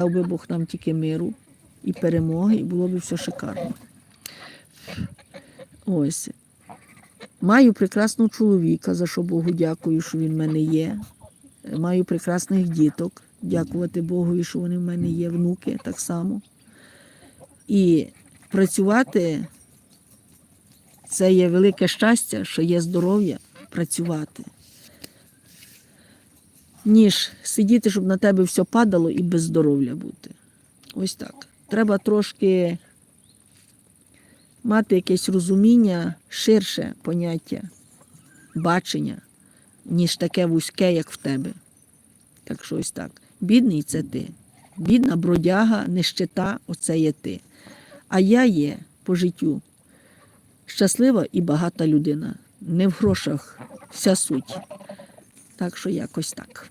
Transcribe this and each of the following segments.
Дав би Бог нам тільки миру і перемоги, і було б все шикарно. Ось. Маю прекрасного чоловіка, за що Богу дякую, що він в мене є. Маю прекрасних діток. Дякувати Богу, що вони в мене є, внуки так само. І працювати це є велике щастя, що є здоров'я працювати. Ніж сидіти, щоб на тебе все падало і без здоров'я бути. Ось так. Треба трошки мати якесь розуміння, ширше поняття, бачення, ніж таке вузьке, як в тебе. Так що ось так. Бідний це ти. Бідна бродяга, нещита оце є ти. А я є по життю щаслива і багата людина. Не в грошах вся суть. Так що якось так.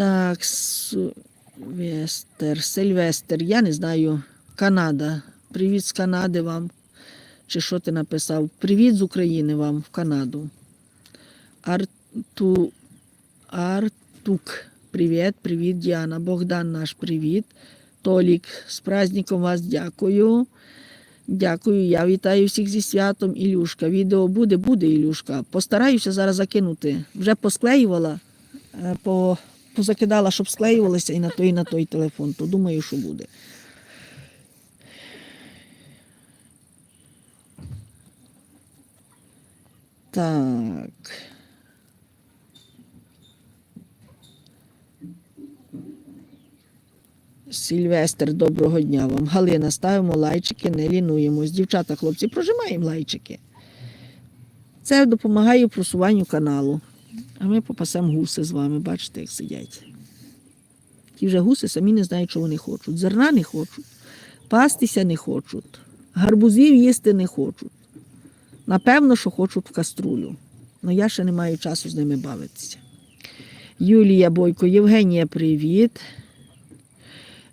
Так, Сильвестр, Сильвестр, я не знаю. Канада. Привіт з Канади вам. Чи що ти написав? Привіт з України вам в Канаду. Арту, Артук. Привіт, привіт, Діана. Богдан наш привіт. Толік, з праздником вас дякую. Дякую. Я вітаю всіх зі святом. Ілюшка. Відео буде, буде, Ілюшка. Постараюся зараз закинути. Вже посклеювала, е, по, позакидала, щоб склеювалося і на той, і на той телефон. То думаю, що буде. Так. Сільвестр, доброго дня вам. Галина, ставимо лайчики, не лінуємось. Дівчата, хлопці, прожимаємо лайчики. Це допомагає просуванню каналу. А ми попасемо гуси з вами, бачите, як сидять. Ті вже гуси самі не знають, що вони хочуть. Зерна не хочуть, пастися не хочуть, гарбузів їсти не хочуть. Напевно, що хочуть в каструлю. Але я ще не маю часу з ними бавитися. Юлія Бойко, Євгенія, привіт.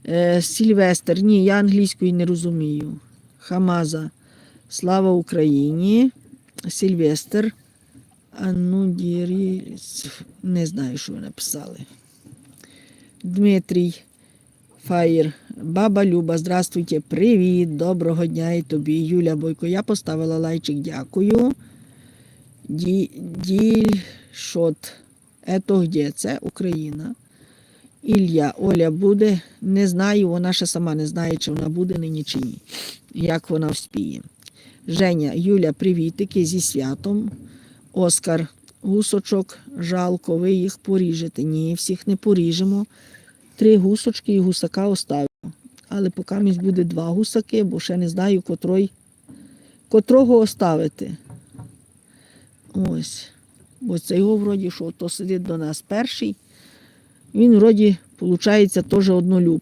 Е, Сільвестр, ні, я англійської не розумію. Хамаза. Слава Україні. Сільвестр. Анудірі. Не знаю, що ви написали. Дмитрій Фаєр. Баба Люба, здравствуйте, привіт, доброго дня і тобі. Юля Бойко. Я поставила лайчик, дякую. Ді, Дільшот. Ето где? Це Україна. Ілля, Оля буде, не знаю, вона ще сама не знає, чи вона буде нині чи ні. Як вона вспіє. Женя, Юля, привітики зі святом. Оскар, гусочок, жалко, ви їх поріжете. Ні, всіх не поріжемо. Три гусочки і гусака оставимо. Але поки місь буде два гусаки, бо ще не знаю, котрой, котрого оставити. Ось. Бо це його вроді, що то сидить до нас перший. Він вроді, виходить, теж однолюб.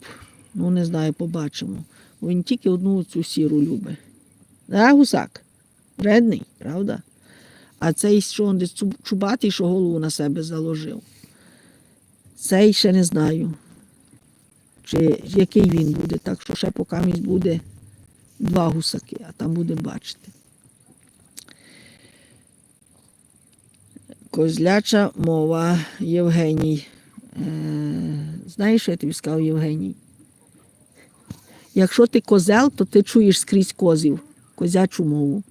Ну, не знаю, побачимо. Він тільки одну цю сіру любить. Да, гусак? Вредний, правда? А цей, що десь чубатий, що голову на себе заложив. Цей ще не знаю, чи який він буде. Так що ще поки місь буде два гусаки, а там буде бачити. Козляча мова Євгеній. Е, знаєш, що я тобі сказав, Євгеній? Якщо ти козел, то ти чуєш скрізь козів, козячу мову.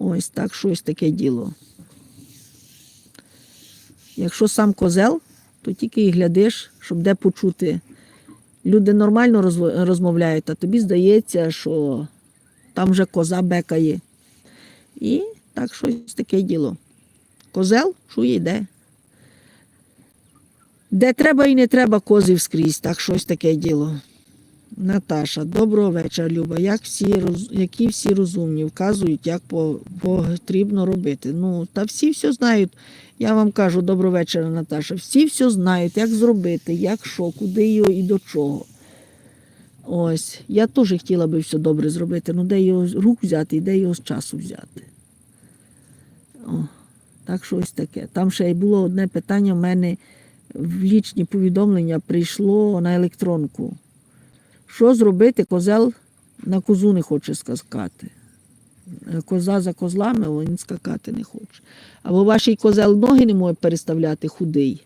Ось так щось таке діло. Якщо сам козел, то тільки і глядиш, щоб де почути. Люди нормально розмовляють, а тобі здається, що там вже коза бекає. І так щось таке діло. Козел чує де. Де треба і не треба козів скрізь, так щось таке діло. Наташа, доброго вечора, Люба. Як всі, які всі розумні вказують, як по- потрібно робити. Ну, та всі все знають. Я вам кажу, доброго вечора, Наташа. Всі все знають, як зробити, як що, куди його і до чого. Ось. Я теж хотіла би все добре зробити, ну де його рук взяти і де його з часу взяти. О, так що ось таке. Там ще й було одне питання в мене в лічні повідомлення прийшло на електронку. Що зробити, козел на козу не хоче скакати. Коза за козлами, він скакати не хоче. Або ваш козел ноги не може переставляти худий.